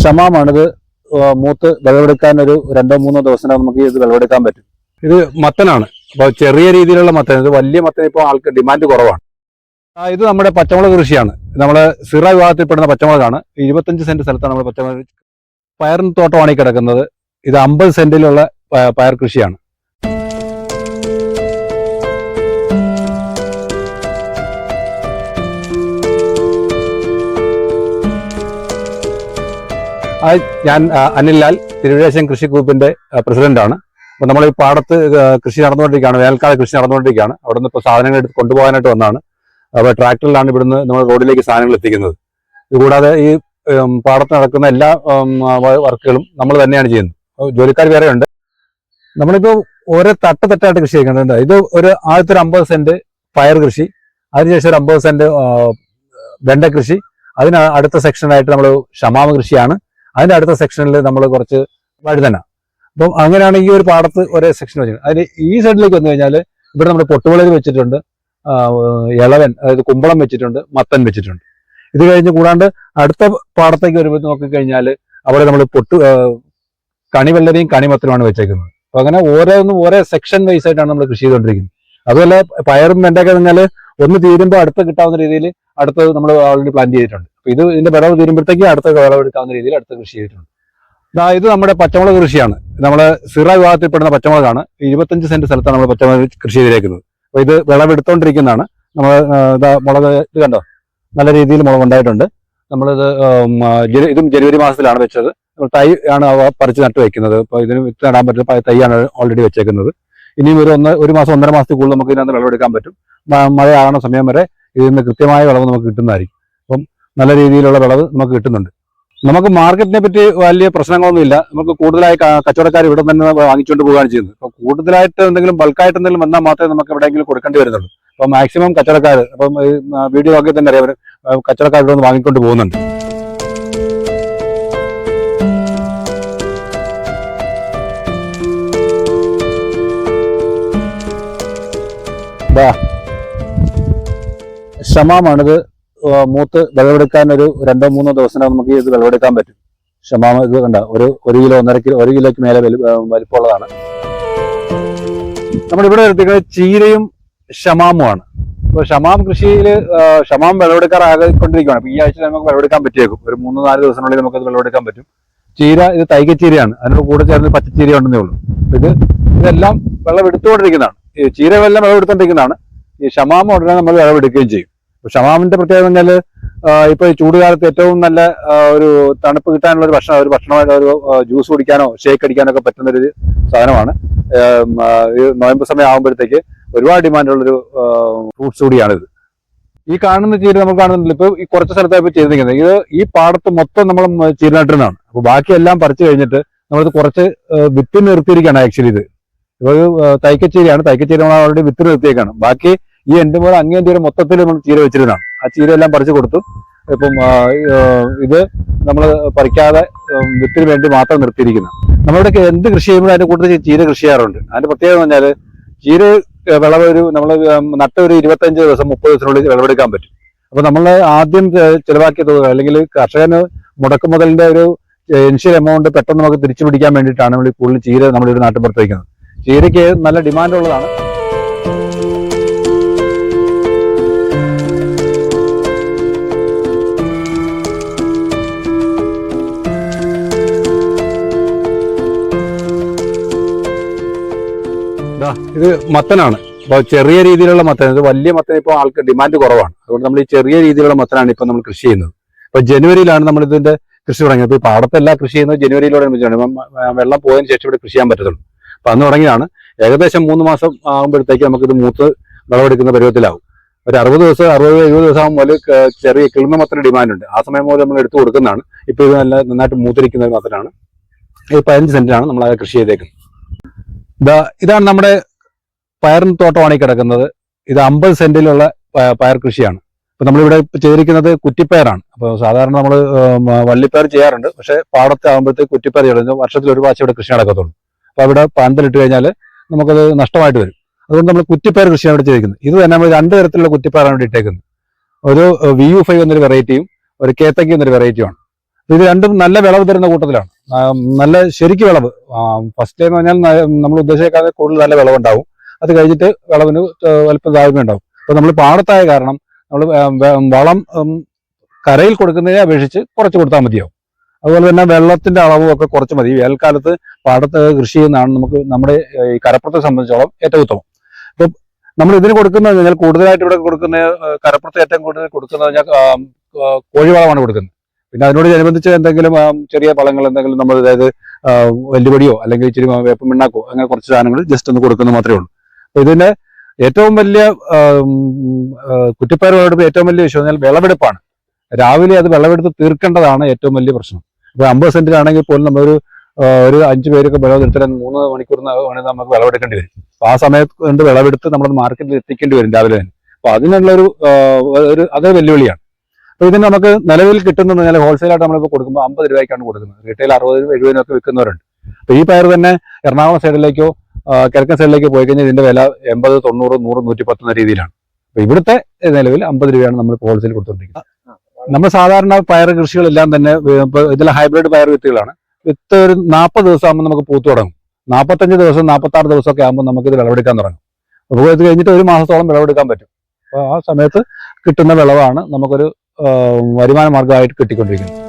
ഷമാമാണിത് മൂത്ത് വിളവെടുക്കാൻ ഒരു രണ്ടോ മൂന്നോ ദിവസം നമുക്ക് ഇത് വിളവെടുക്കാൻ പറ്റും. ഇത് മത്തനാണ്. അപ്പോൾ ചെറിയ രീതിയിലുള്ള മത്തൻ ഇത് വലിയ മത്തൻ ഇപ്പോൾ ആൾക്ക് ഡിമാൻഡ് കുറവാണ്. ഇത് നമ്മുടെ പച്ചമുളക് കൃഷിയാണ്. നമ്മൾ സിറ വിഭാഗത്തിൽപ്പെടുന്ന പച്ചമുളകാണ്. ഇരുപത്തഞ്ച് സെന്റ് സ്ഥലത്താണ് നമ്മൾ പച്ചമുളക്. പയറിൻ തോട്ടമാണ് ഈ കിടക്കുന്നത്. ഇത് അമ്പത് സെന്റിലുള്ള പയർ കൃഷിയാണ്. ഞാൻ അനിൽ ലാൽ തിരുവിഴാശം ഗ്രൂപ്പിന്റെ പ്രസിഡന്റാണ്. അപ്പോൾ നമ്മൾ ഈ പാടത്ത് കൃഷി നടന്നുകൊണ്ടിരിക്കുകയാണ് വേനൽക്കാല കൃഷി നടന്നുകൊണ്ടിരിക്കുകയാണ്. അവിടെ നിന്ന് ഇപ്പോൾ സാധനങ്ങൾ എടുത്ത് കൊണ്ടുപോകാനായിട്ട് വന്നാണ്. അപ്പോൾ ട്രാക്ടറിലാണ് ഇവിടുന്ന് നമ്മൾ റോഡിലേക്ക് സാധനങ്ങൾ എത്തിക്കുന്നത്. ഇതുകൂടാതെ ഈ പാടത്ത് നടക്കുന്ന എല്ലാ വർക്കുകളും നമ്മൾ തന്നെയാണ് ചെയ്യുന്നത്. ജോലിക്കാർ വേറെ ഉണ്ട് നമ്മളിപ്പോ ഓരോ തട്ട തട്ടായിട്ട് കൃഷി ചെയ്യുന്നുണ്ട്. ഇത് ഒരു ആദ്യത്തെ ഒരു അമ്പത് സെന്റ് പയർ കൃഷി അതിനുശേഷം ഒരു അമ്പത് സെന്റ് വെണ്ട കൃഷി അതിന് അടുത്ത സെക്ഷനായിട്ട് നമ്മൾ ഷമാമ കൃഷിയാണ്. അതിന്റെ അടുത്ത സെക്ഷനിൽ നമ്മൾ കുറച്ച് വഴുതന. അപ്പം അങ്ങനെയാണ് ഈ ഒരു പാടത്ത് ഒരേ സെക്ഷൻ വെച്ചിട്ടുണ്ട് അതിന് ഈ സൈഡിലേക്ക് വന്നു കഴിഞ്ഞാൽ ഇവിടെ നമ്മൾ പൊട്ടുവിളയിൽ വെച്ചിട്ടുണ്ട് ഇളവൻ അതായത് കുമ്പളം വെച്ചിട്ടുണ്ട് മത്തൻ വെച്ചിട്ടുണ്ട്. ഇത് കഴിഞ്ഞ് കൂടാണ്ട് അടുത്ത പാടത്തേക്ക് വരുമ്പോൾ നോക്കിക്കഴിഞ്ഞാൽ അവിടെ നമ്മൾ പൊട്ടു കണിവെള്ളരിയും കണിമത്തനുമാണ് വെച്ചേക്കുന്നത്. അപ്പൊ അങ്ങനെ ഓരോന്നും ഓരോ സെക്ഷൻ വൈസ് ആയിട്ടാണ് നമ്മൾ കൃഷി ചെയ്തുകൊണ്ടിരിക്കുന്നത് അതുപോലെ പയറും വെണ്ടയൊക്കെ പറഞ്ഞാൽ ഒന്ന് തീരുമ്പോൾ അടുത്ത് കിട്ടാവുന്ന രീതിയിൽ അടുത്തത് നമ്മൾ ഓൾറെഡി പ്ലാൻ ചെയ്തിട്ടുണ്ട്. ഇത് ഇതിന്റെ വിളവ് തീരുമ്പോഴത്തേക്ക് അടുത്ത വിളവ് എടുക്കാവുന്ന രീതിയിൽ അടുത്ത കൃഷി ചെയ്തിട്ടുണ്ട്. ഇത് നമ്മുടെ പച്ചമുളക് കൃഷിയാണ്. നമ്മൾ സിറ വിഭാഗത്തിൽപ്പെടുന്ന പച്ചമുളകാണ്. ഇരുപത്തഞ്ച് സെന്റ് സ്ഥലത്താണ് നമ്മൾ പച്ചമുളക് കൃഷി ചെയ്തിരിക്കുന്നത്. അപ്പൊ ഇത് വിളവെടുത്തോണ്ടിരിക്കുന്നതാണ്. നമ്മൾ മുളക് ഇത് കണ്ടോ? നല്ല രീതിയിൽ മുളക് ഉണ്ടായിട്ടുണ്ട് നമ്മളിത് ഇതും ജനുവരി മാസത്തിലാണ് വെച്ചത്. നമ്മൾ തൈ ആണ് അവ പറിച്ച് നട്ട് വെക്കുന്നത്. അപ്പൊ ഇതിന് വിത്ത് നടാൻ പറ്റുന്ന തൈയാണ് ഓൾറെഡി വെച്ചേക്കുന്നത്. ഇനിയും ഒരു ഒന്ന് ഒരു മാസം ഒന്നര മാസത്തിൽ കൂടുതൽ നമുക്ക് ഇതിനകത്ത് വിളവെടുക്കാൻ പറ്റും. മഴ മഴയാകണ സമയം വരെ ഇതിൽ നിന്ന് കൃത്യമായ വിളവ് നമുക്ക് കിട്ടുന്നതായിരിക്കും. നല്ല രീതിയിലുള്ള വിളവ് നമുക്ക് കിട്ടുന്നുണ്ട്. നമുക്ക് മാർക്കറ്റിനെ പറ്റി വലിയ പ്രശ്നങ്ങളൊന്നുമില്ല. നമുക്ക് കൂടുതലായി കച്ചവടക്കാർ ഇവിടെ തന്നെ വാങ്ങിച്ചുകൊണ്ട് പോവുകയാണ് ചെയ്യുന്നത്. അപ്പോൾ കൂടുതലായിട്ട് എന്തെങ്കിലും ബൾക്കായിട്ട് എന്തെങ്കിലും വന്നാൽ മാത്രമേ നമുക്ക് എവിടെയെങ്കിലും കൊടുക്കേണ്ടി വരുന്നുള്ളൂ. അപ്പോൾ മാക്സിമം കച്ചവടക്കാർ അപ്പം വീഡിയോ ആക്കി തന്നെ അറിയാം. കച്ചവടക്കാർ ഇവിടെ നിന്ന് വാങ്ങിക്കൊണ്ട് പോകുന്നുണ്ട്. ദാ, ഷമാമാണിത് ആ, മൂത്ത് വിളവെടുക്കാൻ ഒരു രണ്ടോ മൂന്നോ ദിവസം നമുക്ക് ഇത് വിളവെടുക്കാൻ പറ്റും. ക്ഷമാമ ഇത് കണ്ട ഒരു ഒരു കിലോ ഒന്നര കിലോ ഒരു കിലോയ്ക്ക് മേലെ വലി വലിപ്പമുള്ളതാണ്. നമ്മളിവിടെ എടുത്തിരിക്കുന്നത് ചീരയും ഷമാമുമാണ്. അപ്പോൾ ഷമാം കൃഷിയിൽ ഷമാം വിളവെടുക്കാറാകൊണ്ടിരിക്കുകയാണ് അപ്പോൾ ഈ ആഴ്ച നമുക്ക് വിളവെടുക്കാൻ പറ്റിയേക്കും. ഒരു മൂന്ന് നാല് ദിവസത്തിനുള്ളിൽ നമുക്ക് അത് വിളവെടുക്കാൻ പറ്റും. ചീര ഇത് തൈകച്ചീരയാണ് അതിനോട് കൂടെ ചേർന്ന് പച്ചച്ചീര ഉണ്ടെന്നേ ഉള്ളൂ ഇത് ഇതെല്ലാം വിളവെടുത്തുകൊണ്ടിരിക്കുന്നതാണ്. ഈ ചീര വെള്ളം വിളവെടുത്തോണ്ടിരിക്കുന്നതാണ്. ഈ ഷമാമ ഉടനെ നമ്മൾ വിളവെടുക്കുകയും ചെയ്യും. ഷമാമിന്റെ പ്രത്യേകത എന്ന് പറഞ്ഞാൽ ഇപ്പൊ ചൂടുകാലത്ത് ഏറ്റവും നല്ല ഒരു തണുപ്പ് കിട്ടാനുള്ള ഒരു ഭക്ഷണം ഒരു ഭക്ഷണമായിട്ട് ഒരു ജ്യൂസ് കുടിക്കാനോ ഷേക്ക് അടിക്കാനോ ഒക്കെ പറ്റുന്ന ഒരു സാധനമാണ് നവംബർ സമയം ആകുമ്പോഴത്തേക്ക് ഒരുപാട് ഡിമാൻഡുള്ളൊരു ഫ്രൂട്ട്സ് കൂടിയാണിത്. ഈ കാണുന്ന ചീര നമ്മൾ കാണുന്നില്ല ഇപ്പൊ ഈ കുറച്ച് സ്ഥലത്താണ് ഇപ്പൊ ചെയ്തിരിക്കുന്നത്. ഇത് ഈ പാടത്ത് മൊത്തം നമ്മൾ ചീര നട്ടിരുന്നതാണ് അപ്പൊ ബാക്കിയെല്ലാം പറിച്ചു കഴിഞ്ഞിട്ട് നമ്മളിത് കുറച്ച് വിത്ത് നിർത്തിയിരിക്കുകയാണ് ആക്ച്വലി ഇത്. ഇപ്പൊ തൈക്കച്ചേരിയാണ് തൈക്കച്ചേരി തൈക്കച്ചീരയാണ്. തൈക്കച്ചീര നമ്മൾ ഓൾറെഡി വിത്ത് നിർത്തിയേക്കാണ്. ബാക്കി ഈ എന്റെ പോലെ അങ്ങേ ഒരു മൊത്തത്തിൽ നമ്മൾ ചീര വെച്ചിരുന്നതാണ്. ആ ചീര എല്ലാം പറിച്ചു കൊടുത്തു. ഇപ്പം ഇത് നമ്മൾ പറിക്കാതെ വിത്തിനു വേണ്ടി മാത്രം നിർത്തിയിരിക്കുന്ന. നമ്മളിവിടെ എന്ത് കൃഷി ചെയ്യുമ്പോഴും അതിന്റെ കൂട്ടത്തിൽ ചീര കൃഷി ചെയ്യാറുണ്ട്. അതിന്റെ പ്രത്യേകത എന്ന് പറഞ്ഞാൽ ചീര വിളവ് ഒരു നമ്മൾ നട്ട ഒരു ഇരുപത്തഞ്ച് ദിവസം മുപ്പത് ദിവസത്തിനുള്ളിൽ വിളവെടുക്കാൻ പറ്റും. അപ്പോൾ നമ്മൾ ആദ്യം ചിലവാക്കിയ തുക അല്ലെങ്കിൽ കർഷകന് മുടക്ക് മുതലിന്റെ ഒരു ഇൻഷ്യൽ എമൗണ്ട് പെട്ടെന്ന് നമുക്ക് തിരിച്ചു പിടിക്കാൻ വേണ്ടിയിട്ടാണ് നമ്മൾ കൂടുതൽ ചീര നമ്മളിവിടെ നാട്ടിൻപുറത്ത് വയ്ക്കുന്നത്. ചീരയ്ക്ക് നല്ല ഡിമാൻഡ് ഉള്ളതാണ്. ഇത് മത്തനാണ്. അപ്പോൾ ചെറിയ രീതിയിലുള്ള മത്തൻ ഇത് വലിയ മത്തൻ ഇപ്പോൾ ആൾക്ക് ഡിമാൻഡ് കുറവാണ്. അതുകൊണ്ട് നമ്മൾ ഈ ചെറിയ രീതിയിലുള്ള മത്തനാണ് ഇപ്പോൾ നമ്മൾ കൃഷി ചെയ്യുന്നത്. അപ്പോൾ ജനുവരിയിലാണ് നമ്മൾ ഇതിന്റെ കൃഷി തുടങ്ങിയത്. ഇപ്പോൾ പാടത്തെല്ലാം കൃഷി ചെയ്യുന്നത് ജനുവരിയിലൂടെ വെള്ളം പോയതിനു ശേഷം ഇവിടെ കൃഷി ചെയ്യാൻ പറ്റത്തുള്ളൂ. അപ്പോൾ അന്ന് തുടങ്ങിയതാണ്. ഏകദേശം മൂന്ന് മാസം ആകുമ്പോഴത്തേക്ക് നമുക്കിത് മൂത്ത് വിളവെടുക്കുന്ന പരുവത്തിലാവും. ഒരു അറുപത് ദിവസം അറുപത് എഴുപത് ദിവസം ആകുമ്പോൾ ചെറിയ കിളിമ മത്തന് ഡിമാൻഡ് ഉണ്ട്. ആ സമയം മുതൽ നമ്മൾ എടുത്തു കൊടുക്കുന്നതാണ്. ഇപ്പോൾ ഇത് നല്ല നന്നായിട്ട് മൂത്തിരിക്കുന്ന ഒരു മത്തനാണ്. ഈ പതിനഞ്ച് സെന്റിലാണ് നമ്മൾ കൃഷി ചെയ്തേക്കുന്നത്. ഇതാ ഇതാണ് നമ്മുടെ പയറിൻ തോട്ടമാണ് ഈ കിടക്കുന്നത്. ഇത് അമ്പത് സെന്റിലുള്ള പയർ കൃഷിയാണ്. ഇപ്പൊ നമ്മളിവിടെ ചെയ്തിരിക്കുന്നത് കുറ്റിപ്പയറാണ്. അപ്പോൾ സാധാരണ നമ്മൾ വള്ളിപ്പയർ ചെയ്യാറുണ്ട്. പക്ഷേ പാടത്ത് ആകുമ്പോഴത്തേക്ക് കുറ്റിപ്പയർ ചെയ്യുന്നത് വർഷത്തിൽ ഒരു പ്രാവശ്യം ഇവിടെ കൃഷി നടക്കത്തുള്ളൂ. അപ്പൊ അവിടെ പന്തലിട്ട് കഴിഞ്ഞാൽ നമുക്കത് നഷ്ടമായിട്ട് വരും. അതുകൊണ്ട് നമ്മൾ കുറ്റിപ്പയർ കൃഷിയാണ് ഇവിടെ ചെയ്തിരിക്കുന്നത്. ഇത് തന്നെ നമ്മൾ രണ്ട് തരത്തിലുള്ള കുറ്റിപ്പയറാണ് ഇവിടെ ഇട്ടേക്കുന്നത്. ഒരു വി യു ഫൈവ് എന്നൊരു വെറൈറ്റിയും ഒരു കേത്തക്കി എന്നൊരു വെറൈറ്റിയുമാണ് ഇത് രണ്ടും നല്ല വിളവ് തരുന്ന കൂട്ടത്തിലാണ്. നല്ല ശരിക്കും വിളവ്. ഫസ്റ്റ് എന്ന് പറഞ്ഞാൽ നമ്മൾ ഉദ്ദേശിക്കാതെ കൂടുതൽ നല്ല വിളവുണ്ടാവും. അത് കഴിഞ്ഞിട്ട് വിളവിന് വലിപ്പം താഴ്മ ഉണ്ടാവും. അപ്പൊ നമ്മൾ പാടത്തായ കാരണം നമ്മൾ വളം കരയിൽ കൊടുക്കുന്നതിനെ അപേക്ഷിച്ച് കുറച്ച് കൊടുത്താൽ മതിയാവും. അതുപോലെ തന്നെ വെള്ളത്തിന്റെ അളവും ഒക്കെ കുറച്ച് മതി. വേനൽക്കാലത്ത് പാടത്ത് കൃഷി ചെയ്യുന്നതാണ് നമുക്ക് നമ്മുടെ ഈ കരപ്പുറത്തെ സംബന്ധിച്ചോളം ഏറ്റവും ഉത്തമം. ഇപ്പം നമ്മൾ ഇതിന് കൊടുക്കുന്നത് കഴിഞ്ഞാൽ കൂടുതലായിട്ട് ഇവിടെ കൊടുക്കുന്ന കരപ്പുറത്ത് ഏറ്റവും കൂടുതൽ കൊടുക്കുന്നത് കഴിഞ്ഞാൽ കോഴിവളമാണ് കൊടുക്കുന്നത്. പിന്നെ അതിനോട് അനുബന്ധിച്ച് എന്തെങ്കിലും ചെറിയ പഴങ്ങൾ എന്തെങ്കിലും നമ്മൾ അതായത് വെല്ലുപടിയോ അല്ലെങ്കിൽ ഇച്ചിരി വേപ്പം മിണ്ണാക്കോ അങ്ങനെ കുറച്ച് സാധനങ്ങൾ ജസ്റ്റ് ഒന്ന് കൊടുക്കുന്നത് മാത്രമേ ഉള്ളൂ. ഇതിന്റെ ഏറ്റവും വലിയ കുറ്റിപ്പയർ വിളവെടുപ്പ് ഏറ്റവും വലിയ വിഷയം എന്നാൽ വിളവെടുപ്പാണ്. രാവിലെ അത് വിളവെടുത്ത് തീർക്കേണ്ടതാണ് ഏറ്റവും വലിയ പ്രശ്നം. ഇപ്പൊ അമ്പത് സെന്റിലാണെങ്കിൽ പോലും നമ്മളൊരു ഒരു അഞ്ചു പേരൊക്കെ വിളവെടുത്താൽ മൂന്ന് മണിക്കൂർ നമുക്ക് വിളവെടുക്കേണ്ടി വരും. അപ്പൊ ആ സമയത്ത് കൊണ്ട് വിളവെടുത്ത് നമ്മൾ മാർക്കറ്റിൽ എത്തിക്കേണ്ടി വരും രാവിലെ തന്നെ. അപ്പൊ അതിനുള്ള ഒരു അത് വെല്ലുവിളിയാണ്. അപ്പൊ ഇതിന് നമുക്ക് നിലവിൽ കിട്ടുന്നത് പറഞ്ഞാൽ ഹോൾസെയിലായിട്ട് നമ്മളിപ്പോൾ കൊടുക്കുമ്പോൾ അമ്പത് രൂപയ്ക്കാണ് കൊടുക്കുന്നത്. റീറ്റെയിൽ അറുപത് രൂപ എഴുപതിനൊക്കെ വിൽക്കുന്നവരുണ്ട്. അപ്പൊ ഈ പയർ തന്നെ എറണാകുളം സൈഡിലേക്കോ കിഴക്കൻ സൈഡിലേക്ക് പോയി കഴിഞ്ഞാൽ ഇതിന്റെ വില എൺപത് തൊണ്ണൂറ് നൂറ് നൂറ്റി പത്ത് എന്ന രീതിയിലാണ്. അപ്പൊ ഇവിടുത്തെ നിലവിൽ അമ്പത് രൂപയാണ് നമ്മൾ ഹോൾസെയിൽ കൊടുത്തുകൊണ്ടിരിക്കുന്നത് നമ്മൾ സാധാരണ പയർ കൃഷികളെല്ലാം തന്നെ ഇതിൽ ഹൈബ്രിഡ് പയർ വിത്തുകളാണ്. വിത്ത് ഒരു നാൽപ്പത് ദിവസം ആകുമ്പോൾ നമുക്ക് പൂത്തു തുടങ്ങും. നാൽപ്പത്തഞ്ച് ദിവസം നാൽപ്പത്തി ആറ് ദിവസമൊക്കെ ആകുമ്പോൾ നമുക്ക് ഇത് വിളവെടുക്കാൻ തുടങ്ങും. അപ്പോൾ ഇത് കഴിഞ്ഞിട്ട് ഒരു മാസത്തോളം വിളവെടുക്കാൻ പറ്റും. അപ്പോൾ ആ സമയത്ത് കിട്ടുന്ന വിളവാണ് നമുക്കൊരു വരുമാന മാർഗമായിട്ട് കിട്ടിക്കൊണ്ടിരിക്കുന്നത്.